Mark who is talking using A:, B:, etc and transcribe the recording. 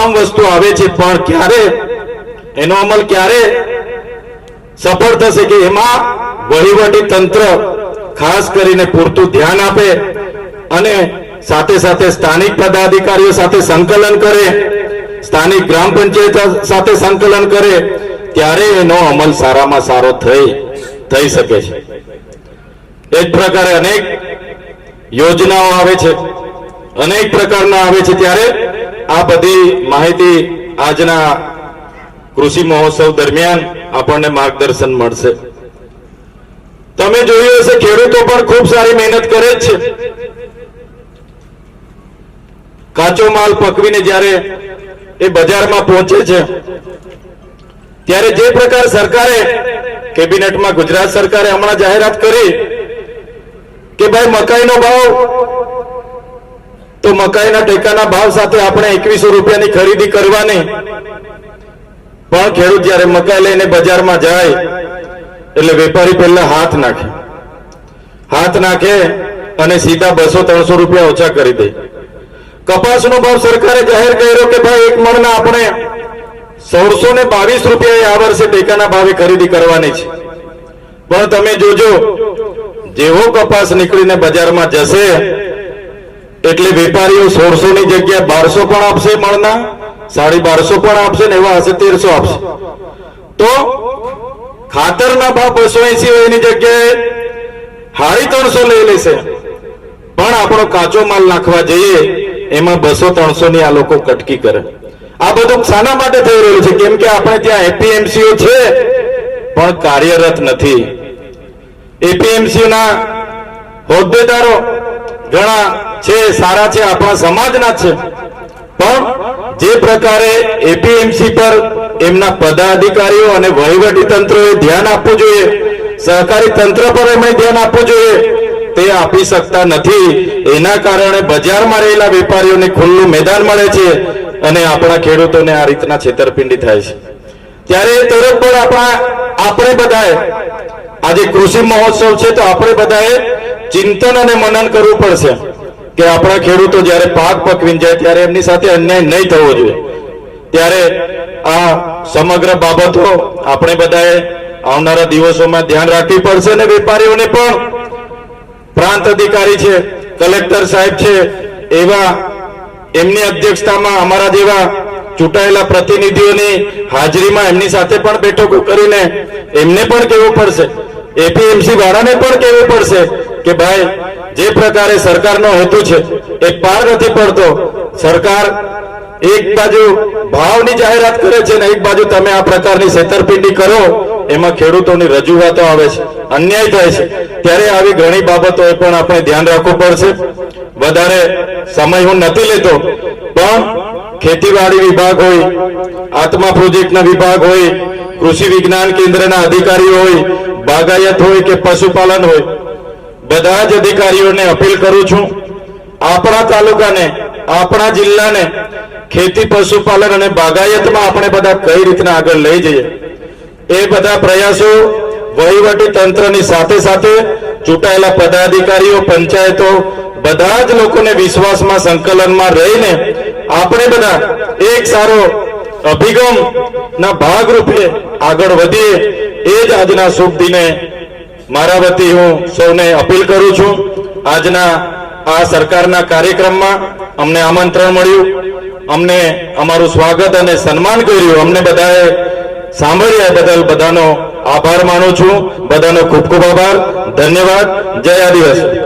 A: તમામ વસ્તુ આવે છે, પણ ક્યારે? એનો અમલ ક્યારે? સફળ થશે કે એમાં વહીવટી તંત્ર ખાસ કરીને પૂરતું ધ્યાન આપે અને સાથે સાથે સ્થાનિક પદાધિકારીઓ સાથે સંકલન કરે, સ્થાનિક ગ્રામ પંચાયત સાથે સંકલન કરે, ત્યારે એનો અમલ સારામાં સારો થઈ થઈ શકે છે. એ જ પ્રકારે અનેક યોજનાઓ આવે છે, અનેક પ્રકારના આવે છે, ત્યારે આ બધી માહિતી આજના કૃષિ મહોત્સવ દરમિયાન આપણને માર્ગદર્શન મળશે. તમે જોયું હશે, ખેડૂતો પણ ખૂબ સારી મહેનત કરે છે. કાચો માલ પકવીને જ્યારે એ બજારમાં પહોંચે છે, ત્યારે જે પ્રકાર સરકારે કેબિનેટમાં ગુજરાત સરકારે હમણાં જાહેરાત કરી કે ભાઈ મકાઈનો ભાવ તો મકાઈના ટેકાના ભાવ સાથે આપણે એકવીસો રૂપિયાની ખરીદી કરવાની. પણ ખેડૂત જયારે મકાઈ લઈને બજારમાં જાય, એટલે વેપારી પહેલા હાથ નાખે. હાથ નાખે અને સીધા બસો ત્રણસો રૂપિયા ઓછા કરી દે. કપાસનો ભાવ સરકારે જાહેર કર્યો કે ભાઈ એક મણના આપણે સોળસો ને બાવીસ રૂપિયા આ વર્ષે ટેકાના ભાવે ખરીદી કરવાની છે. પણ તમે જોજો, જેવો કપાસ નીકળીને બજારમાં જશે એટલે વેપારીઓ સોળસો ની જગ્યાએ બારસો પણ આપશે મણના સાડી બારસો પણ આપશે ને એવા હશે તેરસો આપશે. તો ખાતરના ભાવ બસો એસી હોય એની જગ્યાએ હાડી ત્રણસો લઈ લેશે. પણ આપણો કાચો માલ નાખવા જઈએ, એમાં બસો ત્રણસો ની આ લોકો કટકી કરે. આ બધું શાના માટે થઈ રહ્યું છે? કેમ કે આપણે ત્યાં એપીએમસીઓ છે, પણ કાર્યરત નથી. એપીએમસી ના હોદ્દેદારો ઘણા છે, સારા છે, આપણા સમાજના છે. પણ જે પ્રકારે એપીએમસી પર એમના પદાધિકારીઓ અને વહીવટી તંત્રોએ ધ્યાન આપવું જોઈએ, સહકારી તંત્ર પર એમણે ધ્યાન આપવું જોઈએ, તે આપી શકતા નથી. એના કારણે બજારમાં રહેલા વેપારીઓને ખુલ્લું મેદાન મળે છે અને આપણા ખેડૂતોને આ રીતના છેતરપિંડી થાય છે. ત્યારે તરત પણ આપણા આપણે બધાએ, આજે કૃષિ મહોત્સવ છે તો આપણે બધાએ ચિંતન અને મનન કરવું પડશે કે આપણા ખેડૂતો જ્યારે પાક પકવીને જાય ત્યારે એમની સાથે અન્યાય નહીં થવો જોઈએ. ત્યારે આ સમગ્ર બાબતો આપણે બધાએ આવનારા દિવસોમાં ધ્યાન રાખવી પડશે અને વેપારીઓને પણ. પ્રાંત અધિકારી છે, કલેક્ટર સાહેબ છે, એવા એમની અધ્યક્ષતામાં અમારા જેવા ચૂંટાયેલા પ્રતિનિધિઓની હાજરીમાં એમની સાથે પણ બેઠકો કરીને એમને પણ કહેવું પડશે. એપીએમસી વાળાને પણ કહેવું પડશે કે ભાઈ, જે પ્રકારે સરકારનો હેતુ છે, એ પાર નથી પડતો. સરકાર એક બાજુ ભાવની જાહેરાત કરે છે ને એક બાજુ તમે આ પ્રકારની છેતરપિંડી કરો, એમાં ખેડૂતોની રજૂઆતો આવે છે, અન્યાય થાય છે. ત્યારે આવી ઘણી બાબતોએ પણ આપણે ધ્યાન રાખવું પડશે. વધારે સમય હું નથી લેતો, પણ ખેતીવાડી વિભાગ હોય, આત્મા પ્રોજેક્ટના વિભાગ હોય, કૃષિ વિજ્ઞાન કેન્દ્રના અધિકારીઓ હોય, બાગાયત હોય કે પશુપાલન હોય, બધા જ અધિકારીઓને અપીલ કરું છું, આપણા તાલુકાને, આપણા જિલ્લાને ખેતી, પશુપાલન અને બાગાયતમાં આપણે બધા કઈ રીતના આગળ લઈ જઈએ. એ બધા પ્રયાસો વહીવટી તંત્રની સાથે સાથે ચૂંટાયેલા પદાધિકારીઓ, પંચાયતો, બધા જ લોકોને વિશ્વાસમાં સંકલનમાં રહીને આપણે બધા એક સારો અભિગમ ના ભાગરૂપે આગળ વધીએ. એ જ આજના શુભ દિને મારા વતી હું સૌને અપીલ કરું છું. આજના આ સરકારના કાર્યક્રમમાં અમને આમંત્રણ મળ્યું. અમને અમારું સ્વાગત અને સન્માન કર્યું. અમને બધાએ સાંભળ્યા બદલ બધાનો આભાર માનું છું. બધાનો ખૂબ ખૂબ આભાર. ધન્યવાદ. જય આદિવાસી.